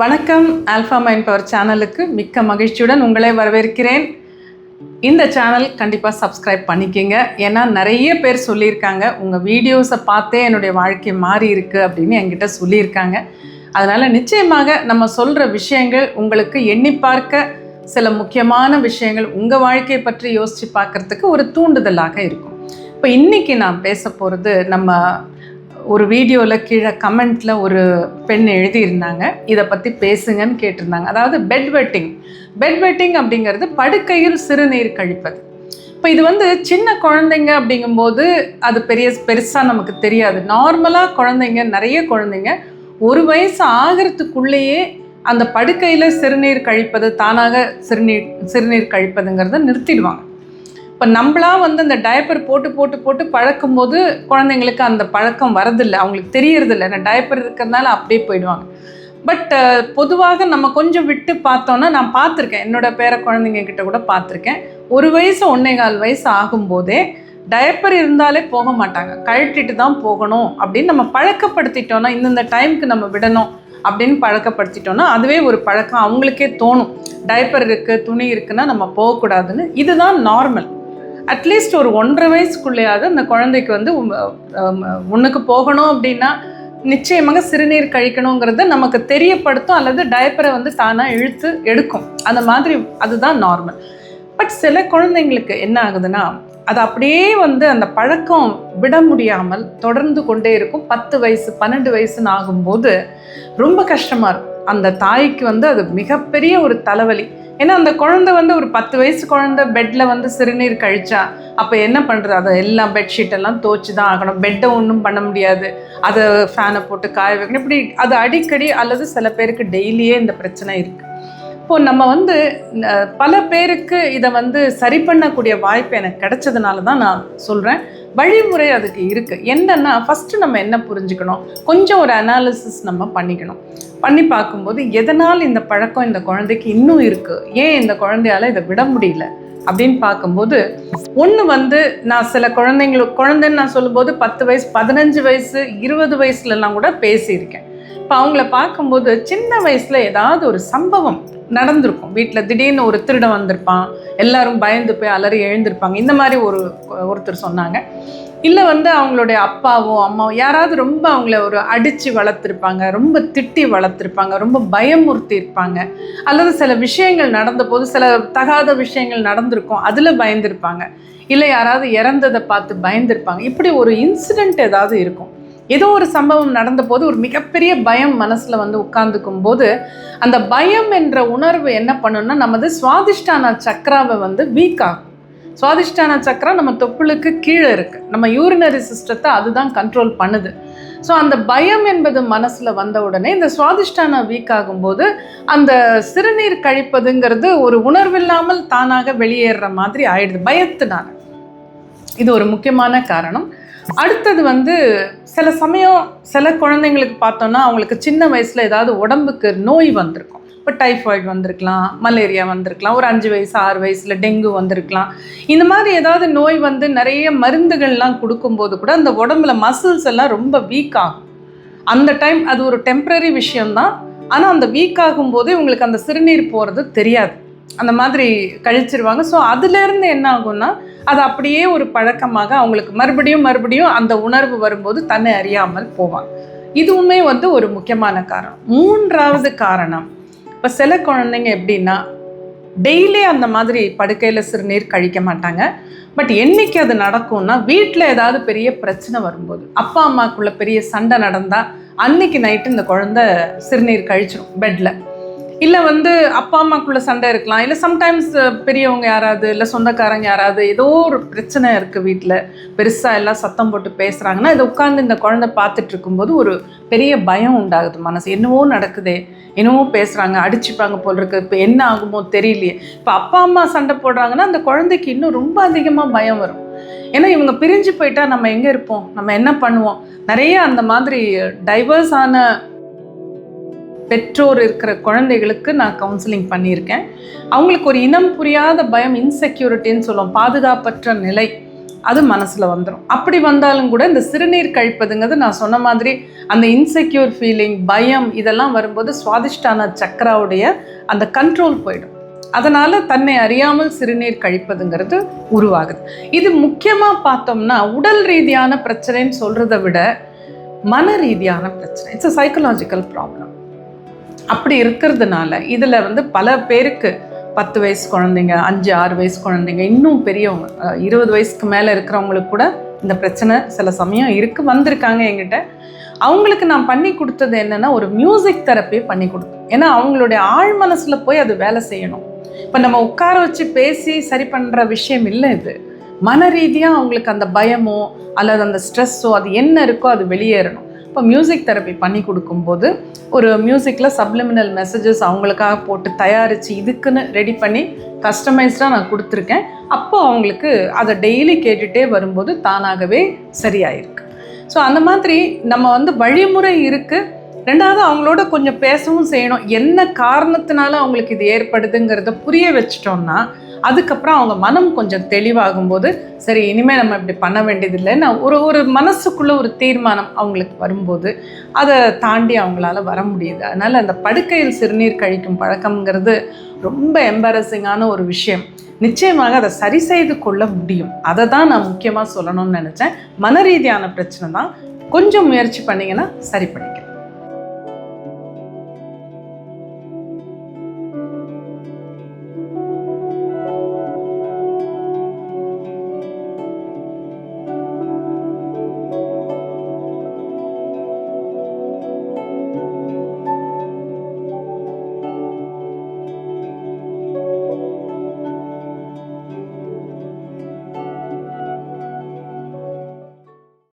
வணக்கம். Alpha mind power சேனலுக்கு மிக்க மகிழ்ச்சியுடன் உங்களை வரவேற்கிறேன். இந்த சேனல் கண்டிப்பாக சப்ஸ்கிரைப் பண்ணிக்கிங்க. ஏன்னா நிறைய பேர் சொல்லியிருக்காங்க உங்கள் வீடியோஸை பார்த்தே என்னுடைய வாழ்க்கை மாறி இருக்குது அப்படின்னு என்கிட்ட சொல்லியிருக்காங்க. அதனால் நிச்சயமாக நம்ம சொல்கிற விஷயங்கள் உங்களுக்கு எண்ணி பார்க்க சில முக்கியமான விஷயங்கள் உங்கள் வாழ்க்கையை பற்றி யோசித்து பார்க்குறதுக்கு ஒரு தூண்டுதலாக இருக்கும். இப்போ இன்றைக்கி நான் பேச போகிறது நம்ம ஒரு வீடியோவில் கீழே கமெண்ட்டில் ஒரு பெண் எழுதியிருந்தாங்க. இதை பற்றி பேசுங்கன்னு கேட்டிருந்தாங்க. அதாவது பெட் வெட்டிங் பெட் வெட்டிங் அப்படிங்கிறது படுக்கையில் சிறுநீர் கழிப்பது. இப்போ இது வந்து சின்ன குழந்தைங்க அப்படிங்கும்போது அது பெரிய பெருசாக நமக்கு தெரியாது. நார்மலாக குழந்தைங்க நிறைய குழந்தைங்க ஒரு வயசு ஆகிறதுக்குள்ளேயே அந்த படுக்கையில் சிறுநீர் கழிப்பது தானாக சிறுநீர் சிறுநீர் கழிப்பதுங்கிறத நிறுத்திடுவாங்க. இப்போ நம்மளா வந்து அந்த டயப்பர் போட்டு போட்டு போட்டு பழக்கும் போது குழந்தைங்களுக்கு அந்த பழக்கம் வரதில்லை. அவங்களுக்கு தெரியறதில்ல. ஏன்னா டயப்பர் இருக்கிறதுனால அப்படியே போயிடுவாங்க. பட் பொதுவாக நம்ம கொஞ்சம் விட்டு பார்த்தோன்னா நான் பார்த்துருக்கேன். என்னோட பேர குழந்தைங்க கிட்ட கூட பார்த்துருக்கேன். ஒரு வயசு ஒன்னே கால் வயசு ஆகும்போதே டயப்பர் இருந்தாலே போக மாட்டாங்க. கழட்டிட்டு தான் போகணும் அப்படின்னு நம்ம பழக்கப்படுத்திட்டோன்னா இந்தந்த டைமுக்கு நம்ம விடணும் அப்படின்னு பழக்கப்படுத்திட்டோன்னா அதுவே ஒரு பழக்கம் அவங்களுக்கே தோணும். டயப்பர் இருக்குது துணி இருக்குன்னா நம்ம போகக்கூடாதுன்னு. இதுதான் நார்மல் அட்லீஸ்ட் ஒரு ஒன்றரை வயசுக்குள்ளேயாவது அந்த குழந்தைக்கு வந்து உன்னுக்கு போகணும் அப்படின்னா நிச்சயமாக சிறுநீர் கழிக்கணுங்கிறத நமக்கு தெரியப்படுத்தும் அல்லது டயப்பரை வந்து தானாக இழுத்து எடுக்கும். அந்த மாதிரி அதுதான் நார்மல் பட் சில குழந்தைங்களுக்கு என்ன ஆகுதுன்னா அது அப்படியே வந்து அந்த பழக்கம் விட முடியாமல் தொடர்ந்து கொண்டே இருக்கும். பத்து வயசு பன்னெண்டு வயசுன்னு ஆகும்போது ரொம்ப கஷ்டமாக இருக்கும். அந்த தாய்க்கு வந்து அது மிகப்பெரிய ஒரு தலைவலி. ஏன்னா அந்த குழந்தை வந்து ஒரு பத்து வயசு குழந்தை பெட்டில் வந்து சிறுநீர் கழிச்சா அப்போ என்ன பண்ணுறது அதை எல்லாம் பெட்ஷீட் எல்லாம் தோச்சு தான் ஆகணும் பெட்டை ஒன்றும் பண்ண முடியாது. அதை ஃபேனை போட்டு காய வைக்கணும். இப்படி அது அடிக்கடி அல்லது சில பேருக்கு டெய்லியே இந்த பிரச்சனை இருக்குது இப்போ நம்ம வந்து பல பேருக்கு இதை வந்து சரி பண்ணக்கூடிய வாய்ப்பு எனக்கு கிடைச்சதுனால தான் நான் சொல்கிறேன் வழிமுறை அதுக்கு இருக்குது என்னென்னா ஃபஸ்ட்டு நம்ம என்ன புரிஞ்சுக்கணும்? கொஞ்சம் ஒரு அனாலிசிஸ் நம்ம பண்ணிக்கணும். பண்ணி பார்க்கும்போது எதனால் இந்த பழக்கம் இந்த குழந்தைக்கு இன்னும் இருக்குது ஏன் இந்த குழந்தையால் இதை விட முடியல? அப்படின்னு பார்க்கும்போது ஒன்று வந்து நான் சில குழந்தைங்களுக்கு குழந்தைன்னு நான் சொல்லும்போது பத்து வயசு பதினஞ்சு வயசு இருபது வயசுலலாம் கூட பேசியிருக்கேன். இப்போ அவங்கள பார்க்கும்போது சின்ன வயசில் ஏதாவது ஒரு சம்பவம் நடந்திருக்கும். வீட்டில் திடீர்னு ஒரு திருடன் வந்திருப்பான். எல்லாரும் பயந்து போய் அலறி எழுந்திருப்பாங்க. இந்த மாதிரி ஒரு ஒருத்தர் சொன்னாங்க. இல்லை வந்து அவங்களுடைய அப்பாவோ அம்மாவோ யாராவது ரொம்ப அவங்கள ஒரு அடித்து வளர்த்துருப்பாங்க ரொம்ப திட்டி வளர்த்துருப்பாங்க ரொம்ப பயமுறுத்தி இருப்பாங்க அல்லது சில விஷயங்கள் நடந்த போது சில தகாத விஷயங்கள் நடந்திருக்கும். அதில் பயந்துருப்பாங்க. இல்லை யாராவது இறந்ததை பார்த்து பயந்துருப்பாங்க. இப்படி ஒரு இன்சிடெண்ட் ஏதாவது இருக்கும். ஏதோ ஒரு சம்பவம் நடந்த போது ஒரு மிகப்பெரிய பயம் மனசில் வந்து உட்கார்ந்துக்கும் போது அந்த பயம் என்ற உணர்வு என்ன பண்ணுன்னா நமது சுவாதிஷ்டான சக்கராவை வந்து வீக் ஆகும் சுவாதிஷ்டான சக்கரா நம்ம தொப்புளுக்கு கீழே இருக்குது நம்ம யூரினரி சிஸ்டத்தை அதுதான் கண்ட்ரோல் பண்ணுது. ஸோ அந்த பயம் என்பது மனசில் வந்த உடனே இந்த சுவாதிஷ்டான வீக் ஆகும்போது அந்த சிறுநீர் கழிப்பதுங்கிறது ஒரு உணர்வில்லாமல் தானாக வெளியேறுற மாதிரி ஆயிடுது. பயத்தினால. இது ஒரு முக்கியமான காரணம். அடுத்தது வந்து சில சமயம் சில குழந்தைங்களுக்கு பார்த்தோன்னா அவங்களுக்கு சின்ன வயசில் ஏதாவது உடம்புக்கு நோய் வந்திருக்கும். இப்போ டைஃபாய்டு வந்திருக்கலாம் மலேரியா வந்திருக்கலாம் ஒரு அஞ்சு வயசு ஆறு வயசில் டெங்கு வந்திருக்கலாம். இந்த மாதிரி ஏதாவது நோய் வந்து நிறைய மருந்துகள்லாம் கொடுக்கும்போது கூட அந்த உடம்புல மசில்ஸ் எல்லாம் ரொம்ப வீக் ஆகும். அந்த டைம் அது ஒரு டெம்ப்ரரி விஷயம்தான். ஆனால் அந்த வீக் ஆகும்போது இவங்களுக்கு அந்த சிறுநீர் போகிறது தெரியாது. அந்த மாதிரி கழிச்சிருவாங்க. ஸோ அதுலேருந்து என்ன ஆகும்னா அது அப்படியே ஒரு பழக்கமாக அவங்களுக்கு மறுபடியும் மறுபடியும் அந்த உணர்வு வரும்போது தன்னை அறியாமல் போவாங்க இதுவுமே வந்து ஒரு முக்கியமான காரணம். மூன்றாவது காரணம் இப்போ சில குழந்தைங்க எப்படின்னா டெய்லி அந்த மாதிரி படுக்கையில் சிறுநீர் கழிக்க மாட்டாங்க. பட் என்னைக்கு அது நடக்கும்னா வீட்டில் ஏதாவது பெரிய பிரச்சனை வரும்போது அப்பா அம்மாக்குள்ள பெரிய சண்டை நடந்தால் அன்னைக்கு நைட்டு இந்த குழந்த சிறுநீர் கழிச்சிடும் பெட்டில் இல்லை வந்து அப்பா அம்மாக்குள்ள சண்டை இருக்கலாம். இல்லை சம்டைம்ஸ் பெரியவங்க யாராவது இல்லை சொந்தக்காரங்க யாராவது ஏதோ ஒரு பிரச்சனை இருக்குது வீட்டில் பெருசாக எல்லாம் சத்தம் போட்டு பேசுகிறாங்கன்னா இதை உட்காந்து இந்த குழந்தை பார்த்துட்டு இருக்கும்போது ஒரு பெரிய பயம் உண்டாகுது மனசு. என்னவோ நடக்குதே. என்னவோ பேசுகிறாங்க அடிச்சுப்பாங்க போல் இருக்கு. இப்போ என்ன ஆகுமோ தெரியலையே. இப்போ அப்பா அம்மா சண்டை போடுறாங்கன்னா அந்த குழந்தைக்கு இன்னும் ரொம்ப அதிகமாக பயம் வரும். ஏன்னா இவங்க பிரிஞ்சு போயிட்டா நம்ம எங்கே இருப்போம்? நம்ம என்ன பண்ணுவோம்? நிறைய அந்த மாதிரி டைவர்ஸான பெற்றோர் இருக்கிற குழந்தைகளுக்கு நான் கவுன்சிலிங் பண்ணியிருக்கேன். அவங்களுக்கு ஒரு இனம் புரியாத பயம் இன்செக்யூரிட்டின்னு சொல்லுவோம். பாதுகாப்பற்ற நிலை அது மனசில் வந்துடும் அப்படி வந்தாலும் கூட இந்த சிறுநீர் கழிப்பதுங்கிறது நான் சொன்ன மாதிரி அந்த இன்செக்யூர் ஃபீலிங் பயம் இதெல்லாம் வரும்போது சுவாதிஷ்டான சக்கராவுடைய அந்த கண்ட்ரோல் போயிடும். அதனால் தன்னை அறியாமல் சிறுநீர் கழிப்பதுங்கிறது உருவாகுது. இது முக்கியமாக பார்த்தோம்னா உடல் ரீதியான பிரச்சனைன்னு சொல்கிறத விட மன ரீதியான பிரச்சனை. இட்ஸ் அ சைக்கலாஜிக்கல் ப்ராப்ளம் அப்படி இருக்கிறதுனால இதில் வந்து பல பேருக்கு பத்து வயசு குழந்தைங்க அஞ்சு ஆறு வயசு குழந்தைங்க இன்னும் பெரியவங்க இருபது வயசுக்கு மேலே இருக்கிறவங்களுக்கு கூட இந்த பிரச்சனை சில சமயம் இருக்கு வந்திருக்காங்க என்கிட்ட. அவங்களுக்கு நான் பண்ணி கொடுத்தது என்னன்னா ஒரு மியூசிக் தெரப்பி பண்ணி கொடுத்தேன் ஏன்னா அவங்களுடைய ஆழ் மனசில் போய் அது வேலை செய்யணும். இப்போ நம்ம உட்கார வச்சு பேசி சரி பண்ணுற விஷயம் இல்லை இது. மன ரீதியாக அவங்களுக்கு அந்த பயமோ அல்லது அந்த ஸ்ட்ரெஸ்ஸோ அது என்ன இருக்கோ அது வெளியேறணும். இப்போ மியூசிக் தெரப்பி பண்ணி கொடுக்கும்போது ஒரு மியூசிக்கில் சப்ளிமினல் மெசேஜஸ் அவங்களுக்காக போட்டு தயாரித்து இதுக்குன்னு ரெடி பண்ணி கஸ்டமைஸ்டாக நான் கொடுத்துருக்கேன். அப்போ அவங்களுக்கு அதை டெய்லி கேட்டுகிட்டே வரும்போது தானாகவே சரியாயிருக்கு. ஸோ அந்த மாதிரி நம்ம வந்து வழிமுறை இருக்குது ரெண்டாவது அவங்களோட கொஞ்சம் பேசவும் செய்யணும். என்ன காரணத்தினால அவங்களுக்கு இது ஏற்படுதுங்கிறத புரிய வச்சிட்டோம்னா அதுக்கப்புறம் அவங்க மனம் கொஞ்சம் தெளிவாகும்போது சரி இனிமேல் நம்ம இப்படி பண்ண வேண்டியதில்லைன்னு ஒரு ஒரு மனசுக்குள்ள ஒரு தீர்மானம் அவங்களுக்கு வரும்போது அதை தாண்டி அவங்களால வர முடியுது. அதனால் அந்த படுக்கையில் சிறுநீர் கழிக்கும் பழக்கம்ங்கிறது ரொம்ப எம்பாரசிங்கான ஒரு விஷயம். நிச்சயமாக அதை சரி செய்து கொள்ள முடியும். அதை தான் நான் முக்கியமாக சொல்லணும்னு நினச்சேன். மன ரீதியான பிரச்சனை தான். கொஞ்சம் முயற்சி பண்ணிங்கன்னா சரி பண்ணிக்கலாம்.